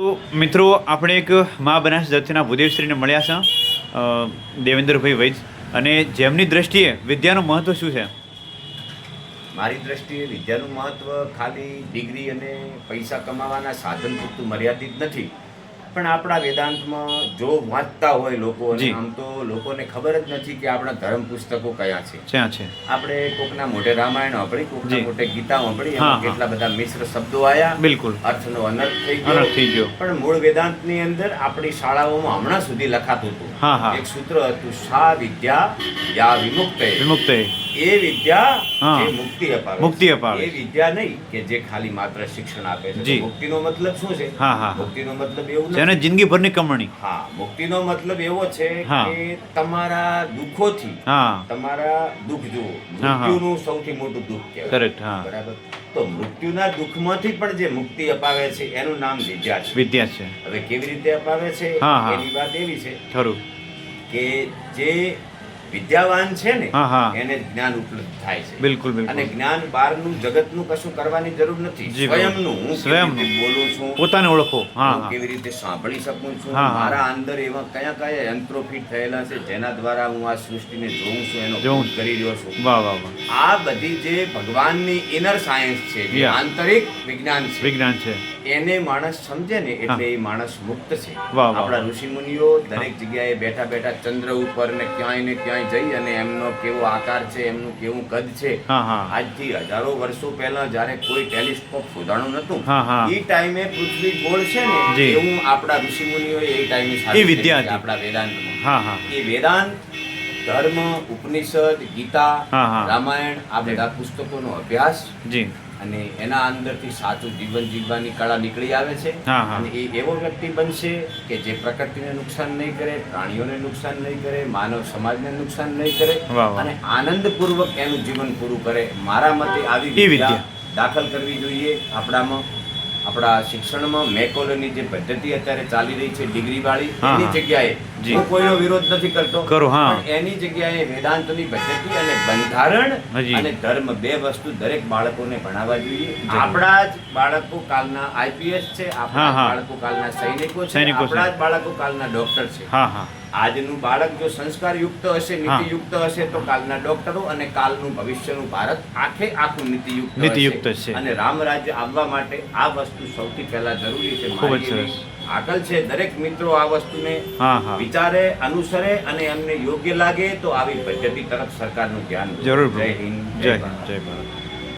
તો મિત્રો, આપણે એક મા બનાસ જાતિના ભૂદેવશ્રીને મળ્યા છે દેવેન્દ્રભાઈ વૈદ. અને જેમની દ્રષ્ટિએ વિદ્યાનું મહત્વ શું છે? મારી દ્રષ્ટિએ વિદ્યાનું મહત્વ ખાલી ડિગ્રી અને પૈસા કમાવાના સાધન પૂરતું મર્યાદિત નથી. પણ આપણા વેદાંતમાં જો વાંચતા હોય લોકો આમ તો લોકોને ખબર જ નથી કે આપણા ધર્મ પુસ્તકો કયા છે. ક્યાં છે? આપણે કોકના મોઢે રામાયણ વાપરી કોકના. મોઢે ગીતા વાપરી એમાં કેટલા બધા મિશ્ર શબ્દો આયા. બિલકુલ. અર્થનો અનર્થ થઈ ગયો. થઈ ગયો. પણ મૂળ વેદાંતની અંદર આપણી શાળાઓમાં હમણાં સુધી લખાતું હતું. એક સૂત્ર હતું સા વિદ્યા યા વિમુક્ત? વિમુક્ત. એ વિદ્યા જે મુક્તિ અપાવે મુક્તિ અપાવે. એ વિદ્યા નહીં કે જે ખાલી માત્ર શિક્ષણ આપે છે. મુક્તિનો મતલબ શું છે? હા, હા. મુક્તિનો મતલબ એવું જેને જિંદગીભરની કમણી. હા મુક્તિનો મતલબ એવો છે કે તમારા દુઃખોથી હા. તમારા દુઃખ જુઓ. મૃત્યુ નું મૃત્યુનું સૌથી મોટું દુઃખ કહેવાય. કરેક્ટ હા. બરાબર? તો મૃત્યુના દુઃખમાંથી પણ જે મુક્તિ અપાવે છે એનું નામ વિદ્યા છે. વિદ્યા છે. હવે કેવી રીતે અપાવે છે. એની વાત એવી છે ખરું. કે જે વિદ્યાવાન છે ને. એને જ્ઞાન ઉપલબ્ધ થાય છે. બિલકુલ અને બિલકુલ જ્ઞાન બહારનું જગતનું કશું કરવાની જરૂર નથી. સ્વયંનું હું સ્વયં બોલું છું? પોતાને ઓળખો. હા કેવી રીતે સાંભળી શકું છું. મારા અંદર એવા કયા કયા યંત્રો ફિટ થયેલા છે જેના દ્વારા હું આ સૃષ્ટિને જોઉં છું એનો કરી રહ્યો છું. વાહ વાહ વાહ. આ બધી જે ભગવાનની ઇનર સાયન્સ છે જે Yeah. આંતરિક વિજ્ઞાન છે વિજ્ઞાન છે એને માણસ સમજે ને એટલે એ માણસ મુક્ત છે વાહ. આપણા ઋષિ મુનિઓ દરેક જગ્યાએ બેઠા બેઠા ચંદ્ર ઉપર ને ક્યાંય ને ક્યાંય જઈ અને એમનો કેવો આકાર છે એમનું કેવું કદ છે હા હા આજથી હજારો વર્ષો પહેલા જ્યારે કોઈ ટેલિસ્કોપ શોધાણું નતું હા, હા. એ ટાઈમે પૃથ્વી ગોળ છે ને જી. એવું આપણા ઋષિ મુનિઓએ એ ટાઈમે સાબિત એ કર્યું છે હતી. આપણા વેદાંતમાં હા હા એ વેદાંત ધર્મ ઉપનિષદ ગીતા. રામાયણ આ બધા પુસ્તકોનો અભ્યાસ જી અને એના અંદરથી સાચું જીવન જીવવાની કળા નીકળી આવે છે. અને એ એવો વ્યક્તિ બનશે કે જે પ્રકૃતિને નુકસાન નહીં કરે પ્રાણીઓને નુકસાન નહીં કરે માનવ સમાજને નુકસાન નહીં કરે. અને આનંદપૂર્વક એનું જીવન પૂરું કરે મારા મતે આવી વિદ્યા. દાખલ કરવી જોઈએ આપણામાં આપણા શિક્ષણમાં મેકોલોની જે પદ્ધતિ અત્યારે ચાલી રહી છે ડિગ્રી વાળી એની જગ્યાએ. હું કોઈનો વિરોધ નથી કરતો કરો, હા. એની જગ્યાએ વેદાંતની પદ્ધતિ અને બંધારણ અને ધર્મ બે વસ્તુ દરેક બાળકોને ભણાવવા જોઈએ આપણા જ બાળકો કાલના આઈપીએસ છે આપણા. બાળકો કાલના સૈનિકો છે સૈનિકો છે. આપણા જ બાળકો કાલના ડોક્ટર છે હા હા આજનું બાળક જો સંસ્કારયુક્ત હશે નીતિયુક્ત હશે તો કાલના ડોક્ટરો અને કાલનું ભવિષ્યનું ભારત આખે આખું નીતિયુક્ત નીતિયુક્ત છે. અને રામ રાજ્ય આવવા માટે આ વસ્તુ સૌથી પહેલા જરૂરી છે. ખૂબ જ સરસ. આકલ છે. દરેક મિત્રો આ વસ્તુને વિચારે અનુસરે અને એમને યોગ્ય લાગે તો આવી પદ્ધતિ તરફ સરકારનું ધ્યાન જરૂર જય હિન્દ જય જય ભારત.